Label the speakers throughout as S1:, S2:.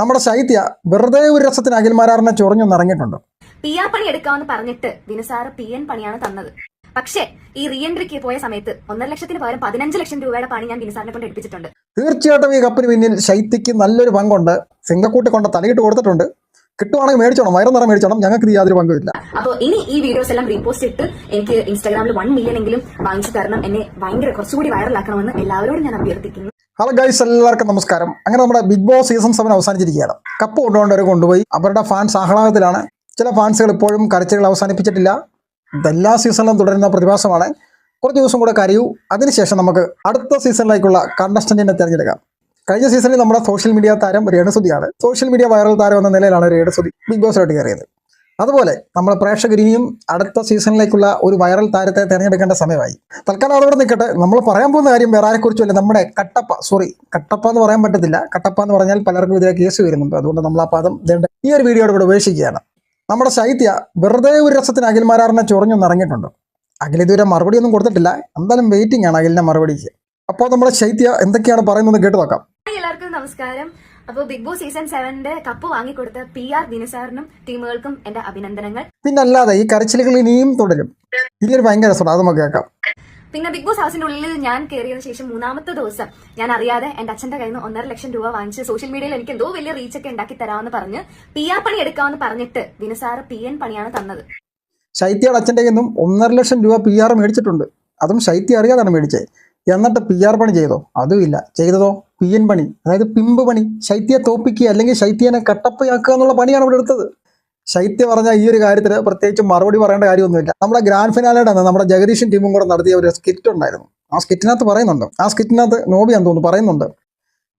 S1: നമ്മുടെ ശൈത്യ വെറുതെ ഒരു രസത്തിന് അഖിൽമാരാറിനെ ചൊറിഞ്ഞൊന്ന് ഇറങ്ങിയിട്ടുണ്ട്
S2: പി ആർ പണി എടുക്കാമെന്ന് പറഞ്ഞിട്ട് ദിനസാറ് പി എൻ പണിയാണ് തന്നത്. പക്ഷേ ഈ റീഎൻട്രിക്ക് പോയ സമയത്ത് ഒന്നര ലക്ഷത്തിന് പകരം പതിനഞ്ച് ലക്ഷം രൂപയുടെ പണി ഞാൻ ദിനസാറിനെ കൊണ്ട് എടുപ്പിച്ചിട്ടുണ്ട്.
S1: തീർച്ചയായിട്ടും ഈ കപ്പിന് പിന്നിൽ ശൈത്യക്ക് നല്ലൊരു പങ്കുണ്ട്. സിംഗക്കൂട്ടി കൊണ്ട് തലയിട്ട് കൊടുത്തിട്ടുണ്ട്. കിട്ടുവാണെങ്കിൽ മേടിച്ചോണം. വയറു നിറം മേടിച്ചോണം. ഞങ്ങൾക്ക് യാതൊരു പങ്കുമില്ല.
S2: അപ്പോൾ ഇനി ഈ വീഡിയോസ് എല്ലാം റീപോസ്റ്റ് ഇട്ട് എനിക്ക് ഇൻസ്റ്റാഗ്രാമിൽ വൺ മില്യൺ എങ്കിലും വാങ്ങിച്ചു തരണം. എന്നെ ഭയങ്കര കുറച്ചുകൂടി വൈറലാക്കണമെന്ന് എല്ലാവരോടും ഞാൻ അഭ്യർത്ഥിക്കുന്നു.
S1: ഹലോ ഗൈസ് എല്ലാവർക്കും നമസ്കാരം. അങ്ങനെ നമ്മുടെ ബിഗ് ബോസ് സീസൺ സെവൻ അവസാനിച്ചിരിക്കുകയാണ്. കപ്പ് കൊണ്ടുകൊണ്ടവരെ കൊണ്ടുപോയി. അവരുടെ ഫാൻസ് ആഹ്ലാദത്തിലാണ്. ചില ഫാൻസുകൾ ഇപ്പോഴും കരച്ചിലുകൾ അവസാനിപ്പിച്ചിട്ടില്ല. ഇതെല്ലാ സീസണിലും തുടരുന്ന പ്രതിഭാസമാണ്. കുറച്ച് ദിവസം കൂടെ കരയൂ. അതിനുശേഷം നമുക്ക് അടുത്ത സീസണിലേക്കുള്ള കണ്ടസ്റ്റന്റിനെ തിരഞ്ഞെടുക്കാം. കഴിഞ്ഞ സീസണിൽ നമ്മുടെ സോഷ്യൽ മീഡിയ താരം രേണസുതിയാണ്. സോഷ്യൽ മീഡിയ വൈറൽ താരം എന്ന നിലയിലാണ് രേണസുതി ബിഗ് ബോസിലോട്ട് കയറിയത്. അതുപോലെ നമ്മൾ പ്രേക്ഷകർ ഇനിയും അടുത്ത സീസണിലേക്കുള്ള ഒരു വൈറൽ താരത്തെ തിരഞ്ഞെടുക്കേണ്ട സമയമായി. തൽക്കാലം അതോടെ നിൽക്കട്ടെ. നമ്മൾ പറയാൻ പോകുന്ന കാര്യം വേറെ ആരെക്കുറിച്ചുമല്ല. നമ്മുടെ കട്ടപ്പ സോറി കട്ടപ്പ എന്ന് പറയാൻ പറ്റത്തില്ല. കട്ടപ്പ എന്ന് പറഞ്ഞാൽ പലർക്കും ഇതിലെ കേസ് വരുന്നുണ്ട്. അതുകൊണ്ട് നമ്മൾ ആ പാദം ഇതേണ്ട ഈ ഒരു വീഡിയോയുടെ കൂടെ ഉപേക്ഷിക്കുകയാണ്. നമ്മുടെ ശൈത്യ വെറുതെ ഒരു രസത്തിന് അഖിൽമാരാറിനെ ചൊറിഞ്ഞൊന്ന് ഇറങ്ങിയിട്ടുണ്ട് അഖിൽ ഇതുവരെ മറുപടി ഒന്നും കൊടുത്തിട്ടില്ല. എന്തായാലും വെയിറ്റിംഗ് ആണ് അഖിലിന്റെ മറുപടിക്ക്. അപ്പോൾ നമ്മുടെ ശൈത്യ എന്തൊക്കെയാണ് പറയുന്നത് കേട്ട് നോക്കാം.
S2: എല്ലാവർക്കും നമസ്കാരം. അപ്പോൾ ബിഗ് ബോസ് സീസൺ സെവന്റെ കപ്പ് വാങ്ങിക്കൊടുത്ത പി ആർ ദിനസാറിനും ടീമുകൾക്കും എന്റെ അഭിനന്ദനങ്ങൾ.
S1: പിന്നെ അല്ലാതെ ഈ കരച്ചിലുകൾ ഇനിയും തുടരും. ഇനിയൊരു ഭയങ്കര രസമാണ്. അത് നമുക്ക് കേൾക്കാം.
S2: പിന്നെ ബിഗ് ബോസ് ഹൗസിന്റെ ഉള്ളിൽ ഞാൻ കയറിയതിനു ശേഷം മൂന്നാമത്തെ ദിവസം ഞാൻ അറിയാതെ എന്റെ അച്ഛന്റെ കയ്യിൽ നിന്ന് ഒന്നര ലക്ഷം രൂപ വാങ്ങിച്ച് സോഷ്യൽ മീഡിയയിൽ എനിക്ക് എന്തോ വലിയ റീച്ച് ഒക്കെ ഉണ്ടാക്കി തരാമെന്ന് പറഞ്ഞ് പി ആർ പണി എടുക്കാമെന്ന് പറഞ്ഞിട്ട് ദിനസാറ് പി എൻ പണിയാണ് തന്നത്.
S1: ശൈത്യയുടെ അച്ഛന്റെ നിന്നും ഒന്നര ലക്ഷം രൂപ പി ആർ മേടിച്ചിട്ടുണ്ട്. അതും ശൈത്യ അറിയാതാണ് മേടിച്ചത്. എന്നിട്ട് പി ആർ പണി ചെയ്തോ? അതും ഇല്ല. ചെയ്തതോ? എൻ പണി അതായത് പിമ്പ് പണി ശൈത്യ തോപ്പിക്കുക അല്ലെങ്കിൽ ശൈത്യനെ കട്ടപ്പയാക്കുക എന്നുള്ള പണിയാണ് ഇവിടെ എടുത്തത്. ശൈത്യ പറഞ്ഞ ഈ ഒരു കാര്യത്തിൽ പ്രത്യേകിച്ച് മറുപടി പറയേണ്ട കാര്യമൊന്നുമില്ല. നമ്മുടെ ഗ്രാൻഡ് ഫിനാലയുടെ അന്ന് നമ്മുടെ ജഗദീഷും ടീമും കൂടെ നടത്തിയ ഒരു സ്കിറ്റ് ഉണ്ടായിരുന്നു. ആ സ്കിറ്റിനകത്ത് പറയുന്നുണ്ട്. ആ സ്കിറ്റിനകത്ത് എന്ന് തോന്നുന്നു? പറയുന്നുണ്ട്.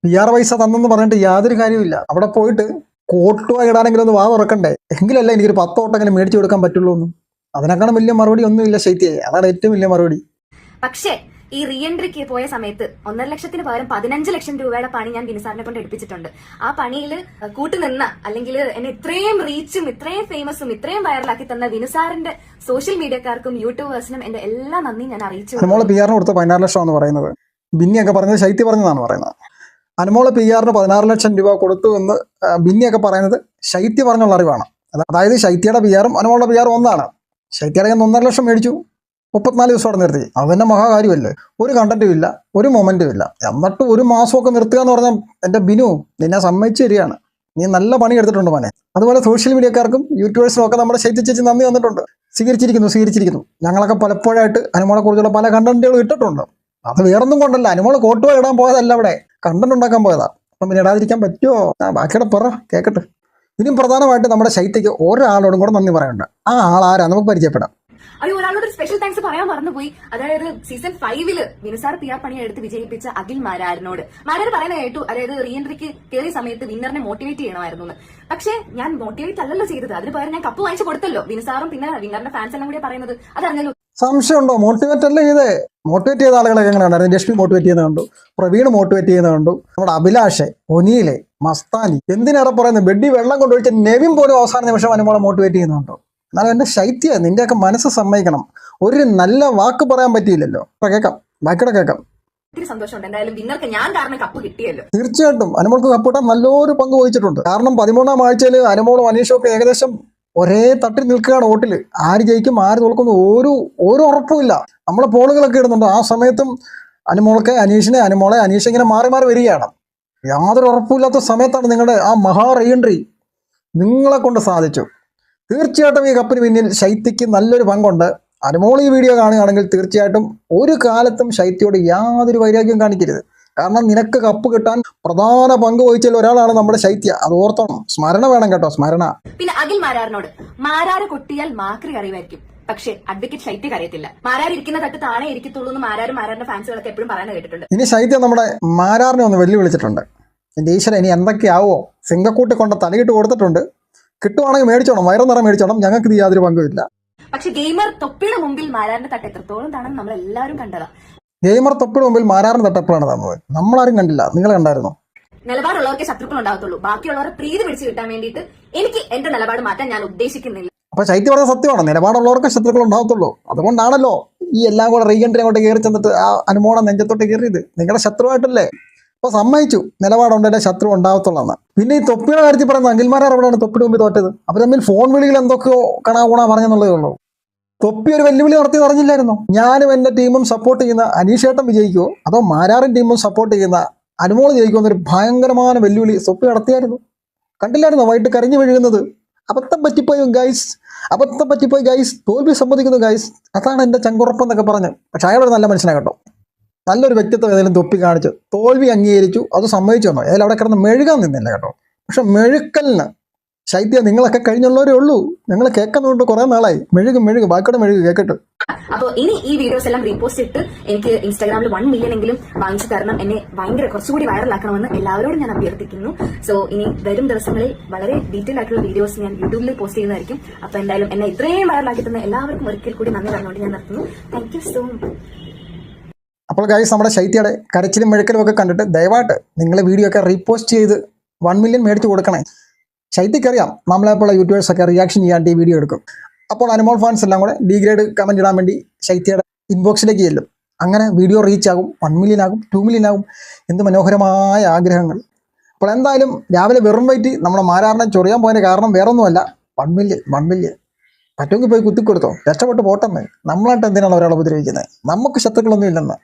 S1: പി ആർ പൈസ തന്നെന്ന് പറഞ്ഞിട്ട് യാതൊരു കാര്യമില്ല അവിടെ പോയിട്ട് കോട്ടുവ ഇടാനെങ്കിലും ഒന്ന് വാ തുറക്കണ്ടേ എങ്കിലല്ല എനിക്കൊരു പത്ത് ഓട്ടെങ്കിലും മേടിച്ചു കൊടുക്കാൻ പറ്റുള്ളൂ എന്ന് അതിനേക്കാളും വലിയ മറുപടി ഒന്നുമില്ല ശൈത്യയെ. അതാണ് ഏറ്റവും വലിയ മറുപടി.
S2: പക്ഷേ ഈ റീ എൻട്രിക്ക് പോയ സമയത്ത് ഒന്നര ലക്ഷത്തിന് പകരം പതിനഞ്ച് ലക്ഷം രൂപയുടെ പണി ഞാൻ ബിനിസാറിനെ കൊണ്ട് എടുപ്പിച്ചിട്ടുണ്ട്. ആ പണിയിൽ കൂട്ടുനിന്ന അല്ലെങ്കിൽ എന്നെ ഇത്രയും റീച്ചും ഇത്രയും ഫേമസും ഇത്രയും വൈറലാക്കി തന്ന ബിനുസാറിന്റെ സോഷ്യൽ മീഡിയക്കാർക്കും യൂട്യൂബേഴ്സിനും എന്റെ എല്ലാ നന്ദി ഞാൻ അറിയിച്ചു.
S1: അനുമോൾ പി ആറിന് കൊടുത്ത പതിനാറ് ലക്ഷം എന്ന് പറയുന്നത്. ബിന്നിയൊക്കെ പറഞ്ഞത് ശൈത്യ പറഞ്ഞതാണ് പറയുന്നത്. അനുമോൾ പി ആറിന് പതിനാറ് ലക്ഷം രൂപ കൊടുത്തു എന്ന് ബിന്നിയൊക്കെ പറയുന്നത് ശൈത്യ പറഞ്ഞുള്ള അറിവാണ്. അതായത് ശൈത്യയുടെ പി ആറും അനുമോളുടെ പി ആറും ഒന്നാണ്. ശൈത്യയുടെ ഒന്നര ലക്ഷം മേടിച്ചു. മുപ്പത്തിനാല് ദിവസം നിർത്തി. അവന്റെ മഹാകാര്യമല്ലേ ഒരു കണ്ടന്റും ഇല്ല ഒരു മൊമെന്റും ഇല്ല. എന്നിട്ട് ഒരു മാസമൊക്കെ നിർത്തുക എന്ന് പറഞ്ഞാൽ എന്റെ ബിനു നിന്നെ സമ്മതിച്ചു തരികയാണ് നീ നല്ല പണി എടുത്തിട്ടുണ്ട് മോനെ. അതുപോലെ സോഷ്യൽ മീഡിയക്കാർക്കും യൂട്യൂബേഴ്സിനും ഒക്കെ നമ്മുടെ ശൈത്യ ചേച്ചി നന്ദി വന്നിട്ടുണ്ട് സ്വീകരിച്ചിരിക്കുന്നു സ്വീകരിച്ചിരിക്കുന്നു. ഞങ്ങളൊക്കെ പലപ്പോഴായിട്ട് അനുമോളെ കുറിച്ചുള്ള പല കണ്ടന്റുകളും ഇട്ടിട്ടുണ്ട്. അത് വേറൊന്നും കൊണ്ടല്ല. അനുമോൾ കോട്ടുവ ഇടാൻ പോയതല്ല അവിടെ. കണ്ടന്റ് ഉണ്ടാക്കാൻ പോയതാ. അപ്പം പിന്നെ ഇടാതിരിക്കാൻ പറ്റുമോ ആ ബാക്കിയുടെ പറ കേക്കട്ടെ. ഇനിയും പ്രധാനമായിട്ട് നമ്മുടെ ശൈത്യക്ക് ഒരാളോടും കൂടെ നന്ദി പറയണ്ട. ആ ആളാരാ നമുക്ക് പരിചയപ്പെടാം.
S2: അയ്യോ ഒരാളോട് ഒരു സ്പെഷ്യൽ താങ്ക്സ് പറയാൻ മറന്നുപോയി. അതായത് സീസൺ ഫൈവിൽ വിനുസാർ പി ആർ പണിയെ എടുത്ത് വിജയിപ്പിച്ച അഖിൽ മാരാരനോട്. മാരാർ പറയുന്ന കേട്ടു അതായത് റീ എൻട്രിക്ക് കയറിയ സമയത്ത് വിന്നറിനെ മോട്ടിവേറ്റ് ചെയ്യണമായിരുന്നു പക്ഷേ ഞാൻ മോട്ടിവേറ്റ് അല്ലല്ലോ ചെയ്തത്. അതിന് പകരം ഞാൻ കപ്പ് വാങ്ങിച്ചു കൊടുത്തല്ലോ. വിനുസാറും പിന്നെ വിന്നറിന്റെ ഫാൻസ് എല്ലാം കൂടി പറയുന്നത് അതറിഞ്ഞല്ലോ.
S1: സംശയമുണ്ടോ? മോട്ടിവേറ്റ് അല്ലേ ചെയ്തേ? മോട്ടിവേറ്റ് ചെയ്ത ആളുകളൊക്കെ എങ്ങനെ ഉണ്ടായിരുന്നു രശ്മി മോട്ടിവേറ്റ് ചെയ്യുന്നത് കണ്ടു. പ്രവീൺ മോട്ടിവേറ്റ് ചെയ്യുന്നത് കണ്ടു. നമ്മുടെ അഭിലാഷെ ഒനിയിലെ മസ്താനി എന്തിനേറെ പറയുന്നത് ബെഡി വെള്ളം കൊണ്ടുവച്ച നെവിൻ പോലും അവസാന നിമിഷം അനുമോളെ മോട്ടിവേറ്റ് ചെയ്യുന്നുണ്ടോ എന്നാലും എന്റെ ശൈത്യ നിന്റെയൊക്കെ മനസ്സ് സമ്മതിക്കണം. ഒരു നല്ല വാക്ക് പറയാൻ പറ്റിയില്ലല്ലോ. അപ്പൊ കേൾക്കാം. ബാക്കിയുടെ കേൾക്കാം.
S2: ഒത്തിരി സന്തോഷമുണ്ട്. എന്തായാലും വിന്നർക്ക് ഞാൻ കാരണം കപ്പ് കിട്ടിയല്ലോ.
S1: തീർച്ചയായിട്ടും. അനുമോൾക്ക് കപ്പിട്ടാൻ നല്ലൊരു പങ്ക് വഹിച്ചിട്ടുണ്ട്. കാരണം പതിമൂന്നാം ആഴ്ചയിൽ അനുമോളും അനീഷും ഒക്കെ ഏകദേശം ഒരേ തട്ടി നിൽക്കുകയാണ് വോട്ടിൽ. ആര് ജയിക്കും ആര് തോൽക്കുന്നു ഒരു ഒരു ഉറപ്പുമില്ല നമ്മളെ പോളുകളൊക്കെ ഇടുന്നുണ്ട്. ആ സമയത്തും അനുമോൾക്ക് അനീഷിനെ അനുമോളെ അനീഷ് ഇങ്ങനെ മാറി മാറി വരികയാണ്. യാതൊരു ഉറപ്പുമില്ലാത്ത സമയത്താണ് നിങ്ങളുടെ ആ മഹാ റീഎൻട്രി നിങ്ങളെ കൊണ്ട് സാധിച്ചു. തീർച്ചയായിട്ടും ഈ കപ്പിന് പിന്നിൽ ശൈത്യക്ക് നല്ലൊരു പങ്കുണ്ട്. അനുമോൾ ഈ വീഡിയോ കാണുകയാണെങ്കിൽ തീർച്ചയായിട്ടും ഒരു കാലത്തും ശൈത്യയോട് യാതൊരു വൈരാഗ്യം കാണിക്കരുത്. കാരണം നിനക്ക് കപ്പ് കിട്ടാൻ പ്രധാന പങ്ക് വഹിച്ചതിൽ ഒരാളാണ് നമ്മുടെ ശൈത്യ. അത് ഓർത്തോണം. സ്മരണ വേണം കേട്ടോ സ്മരണ.
S2: പിന്നെ അഖിൽ മാരാറിനോട് മാരാറ് കൊട്ടിയാൽ മാക്രി അറിയുമായിരിക്കും. പക്ഷേ അഡ്വക്കേറ്റ് ശൈത്യ അറിയത്തില്ല മാരാർ ഇരിക്കുന്ന തട്ട് താണേ ഇരിക്കത്തുള്ളൂ എന്ന് മാരാരും മാരാറിന്റെ ഫാൻസുകളൊക്കെ എപ്പോഴും പറയുന്നത് കേട്ടിട്ടുണ്ട്.
S1: ഇനി ശൈത്യ നമ്മുടെ മാരാറിനെ ഒന്ന് വെല്ലുവിളിച്ചിട്ടുണ്ട്. എന്റെ ഈശ്വരൻ ഇനി എന്തൊക്കെയാവോ? സിംഗക്കൂട്ടി കൊണ്ട് തലയിട്ട് കൊടുത്തിട്ടുണ്ട്. കിട്ടുവാണെങ്കിൽ മേടിച്ചോണം വയറു നിറം മേടിച്ചോണം ഞങ്ങൾക്ക് ഇത് യാതൊരു പങ്കുമില്ല.
S2: പക്ഷെ ഗെയിമർ തൊപ്പിയുടെ മുമ്പിൽ മാരാറിന്റെ തട്ട് എത്രത്തോളം താണെന്ന് നമ്മൾ എല്ലാവരും കണ്ടതാ.
S1: ഗെയിമർ തൊപ്പിയുടെ മുമ്പിൽ മാരാറിന് തട്ടപ്പോഴാണ് തന്നത് നമ്മളാരും കണ്ടില്ല. നിങ്ങൾ കണ്ടായിരുന്നോ?
S2: നിലപാടുള്ളവർക്ക് ശത്രുക്കൾ ഉണ്ടാകത്തുള്ളൂ ബാക്കിയുള്ളവരെ പ്രീതി പിടിച്ചു കിട്ടാൻ വേണ്ടിയിട്ട് എനിക്ക് എന്റെ നിലപാട് മാറ്റാൻ ഞാൻ ഉദ്ദേശിക്കുന്നില്ല.
S1: അപ്പൊ ശൈത്യം പറഞ്ഞ സത്യമാണ്. നിലപാടുള്ളവർക്ക് ശത്രുക്കൾ ഉണ്ടാകത്തുള്ളൂ അതുകൊണ്ടാണല്ലോ ഈ എല്ലാം കൂടെ റീകണ്ടിനെ അങ്ങോട്ട് കയറി ചെന്നിട്ട് ആ അനുമോണം നെഞ്ചത്തോട്ട് കയറിയത്. നിങ്ങളുടെ ശത്രുവായിട്ടല്ലേ? അപ്പൊ സമ്മതിച്ചു. നിലപാടുണ്ട് എന്റെ ശത്രു ഉണ്ടാകത്തുള്ളതാണ് പിന്നെ ഈ തൊപ്പിയുടെ കാര്യത്തിൽ പറയുന്നത് അങ്കിൽമാരെ എവിടെയാണ് തൊപ്പിയുടെ മുമ്പിൽ തോറ്റത്? അവർ തമ്മിൽ ഫോൺ വിളികൾ എന്തൊക്കെയോ കണാ കൂണാ പറഞ്ഞെന്നുള്ളതേ ഉള്ളൂ. തൊപ്പി ഒരു വെല്ലുവിളി നടത്തി അറിഞ്ഞില്ലായിരുന്നോ? ഞാനും എന്റെ ടീമും സപ്പോർട്ട് ചെയ്യുന്ന അനീഷേട്ടൻ വിജയിക്കുമോ അതോ മാരാറിൻ ടീമും സപ്പോർട്ട് ചെയ്യുന്ന അനുമോൾ ജയിക്കുമോ എന്നൊരു ഭയങ്കരമായ വെല്ലുവിളി തൊപ്പി നടത്തിയായിരുന്നു. കണ്ടില്ലായിരുന്നോ? വൈകിട്ട് കരഞ്ഞു വീഴുന്നത്. അബദ്ധം പറ്റിപ്പോയി ഗൈസ് അബദ്ധം പറ്റിപ്പോയി ഗൈസ് തോൽവി സമ്മതിക്കുന്നു ഗൈസ് അതാണ് എന്റെ ചങ്കുറപ്പെന്നൊക്കെ പറഞ്ഞ്. പക്ഷെ അയാളൊരു നല്ല മനുഷ്യനാണ് കേട്ടോ. നല്ലൊരു വ്യക്തിത്വം ഏതെങ്കിലും തൊപ്പി കാണിച്ചു തോൽവി അംഗീകരിച്ചു അത് സമ്മതിച്ചു തന്നു ഏതായാലും അവിടെ കിടന്ന് മെഴുകാൻ നിന്നില്ല കേട്ടോ. പക്ഷെ മെഴുക്കലിന് ശൈത്യ നിങ്ങളൊക്കെ കഴിഞ്ഞുള്ളവരേ ഉള്ളൂ. നിങ്ങൾ കേൾക്കുന്നുണ്ട് കുറെ നാളായി. മെഴുകും മെഴുകും ബാക്കിയുടെ മെഴുക് കേൾക്കട്ടെ
S2: അപ്പൊ ഇനി ഈ വീഡിയോസ് എല്ലാം റീപോസ്റ്റ് ഇട്ട് എനിക്ക് ഇൻസ്റ്റാഗ്രാമിൽ വൺ മില്യൺ എങ്കിലും വാങ്ങിച്ചു തരണം. എന്നെ ഭയങ്കര കുറച്ചുകൂടി വൈറലാക്കണമെന്ന് എല്ലാവരോടും ഞാൻ അഭ്യർത്ഥിക്കുന്നു. സോ ഇനി വരും ദിവസങ്ങളിൽ വളരെ ഡീറ്റെയിൽ ആയിട്ടുള്ള വീഡിയോസ് ഞാൻ യൂട്യൂബിൽ പോസ്റ്റ് ചെയ്യുന്നതായിരിക്കും. അപ്പൊ എന്തായാലും എന്നെ ഇത്രയും വൈറലാക്കി തന്നെ എല്ലാവർക്കും ഒരിക്കൽ കൂടി നന്ദി പറഞ്ഞുകൊണ്ട് ഞാൻ നിർത്തുന്നു. താങ്ക് യു സോ മച്ച്
S1: അപ്പോൾ ഗൈസ് നമ്മുടെ ശൈത്യയുടെ കരച്ചിലും മെഴുക്കലും ഒക്കെ കണ്ടിട്ട് ദയവായിട്ട് നിങ്ങളെ വീഡിയോ ഒക്കെ റീപോസ്റ്റ് ചെയ്ത് വൺ മില്യൺ മേടിച്ച് കൊടുക്കണേ. ശൈത്യക്കറിയാം നമ്മളെപ്പോലുള്ള യൂട്യൂബേഴ്സൊക്കെ റിയാക്ഷൻ ചെയ്യാണ്ട് ഈ വീഡിയോ എടുക്കും. അപ്പോൾ അനുമോൾ ഫാൻസ് എല്ലാം കൂടെ ഡി ഗ്രേഡ് കമന്റ് ഇടാൻ വേണ്ടി ശൈത്യയുടെ ഇൻബോക്സിലേക്ക് ചെല്ലും. അങ്ങനെ വീഡിയോ റീച്ച് ആകും വൺ മില്യൺ ആകും ടു മില്യൺ ആകും. എന്ത് മനോഹരമായ ആഗ്രഹങ്ങൾ. അപ്പോൾ എന്തായാലും രാവിലെ വെറും വയറ്റി നമ്മളെ മാരാറിനെ ചൊറിയാൻ പോയതിന് കാരണം വേറൊന്നുമല്ല. വൺ മില്യൺ വൺ മില്യൺ പറ്റുമെങ്കിൽ പോയി കുത്തിക്കൊടുത്തോ. രക്ഷപ്പെട്ട് പോട്ടെന്ന്. നമ്മളായിട്ട് എന്തിനാണ് ഒരാളെ ഉപദ്രവിക്കുന്നത്? നമുക്ക് ശത്രുക്കളൊന്നും ഇല്ലെന്ന്.